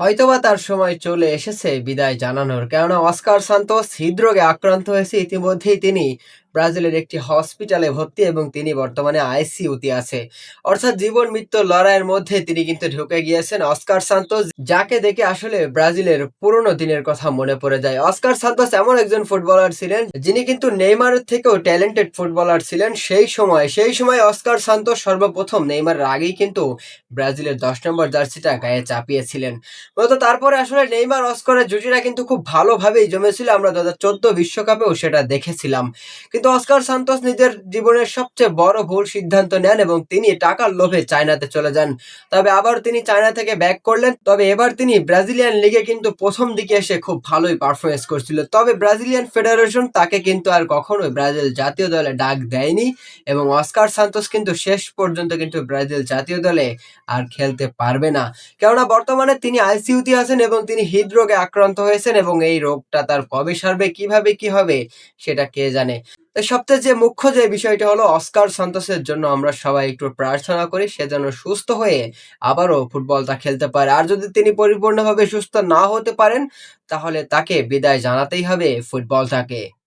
হয়তোবা তার সময় চলে এসেছে বিদায় জানানোর। কেননা অস্কার সান্তোস হৃদরোগে আক্রান্ত হয়েছে, ইতিমধ্যেই তিনি ব্রাজিলের একটি হসপিটালে ভর্তি এবং তিনি বর্তমানে আইসিইউতে আছে। অর্থাৎ জীবন মৃত্যুর লড়াইয়ের মধ্যে তিনি কিন্তু ঢুকে গিয়েছেন। অস্কার সান্তোস, যাকে দেখে আসলে ব্রাজিলের পুরনো দিনের কথা মনে পড়ে যায়। অস্কার সান্তোস এমন একজন ফুটবলার ছিলেন, যিনি কিন্তু নেইমারের থেকেও ট্যালেন্টেড ফুটবলার ছিলেন। সেই সময় সেই সময় অস্কার সান্তোস সর্বপ্রথম নেইমারের আগেই কিন্তু ব্রাজিলের দশ নম্বর জার্সিটা গায়ে চাপিয়েছিলেন। মূলত তারপরে আসলে নেইমার অস্কারের জুটিটা কিন্তু খুব ভালোভাবেই জমেছিল। আমরা দু হাজার চোদ্দ বিশ্বকাপেও সেটা দেখেছিলাম। কিন্তু অস্কার সান্তোস নিজের জীবনের সবচেয়ে বড় ভুল সিদ্ধান্ত নেন এবং তিনি টাকার লোভে চায়নাতে চলে যান। তবে আবার তিনি চায়না থেকে ব্যাক করলেন। তবে এবার তিনি ব্রাজিলিয়ান লিগে কিন্তু প্রথম দিকে এসে খুব ভালোই পারফরমেন্স করছিল। তবে ব্রাজিলিয়ান ফেডারেশন তাকে কিন্তু আর কখনোই ব্রাজিল জাতীয় দলে ডাক দেয়নি এবং অস্কার সান্তোস কিন্তু শেষ পর্যন্ত কিন্তু ব্রাজিল জাতীয় দলে আর খেলতে পারবে না। কেননা বর্তমানে তিনি আইসিইউতে আছেন এবং তিনি হৃদরোগে আক্রান্ত হয়েছেন এবং এই রোগটা তার কবে সারবে, কীভাবে, কি হবে, সেটা কে জানে। সবচেয়ে যে মুখ্য যে বিষয়টা হলো, অস্কার সন্তোষের জন্য আমরা সবাই একটু প্রার্থনা করি, সে যেন সুস্থ হয়ে আবারও ফুটবলটা খেলতে পারে। আর যদি তিনি পরিপূর্ণভাবে সুস্থ না হতে পারেন, তাহলে তাকে বিদায় জানাতেই হবে ফুটবলটাকে।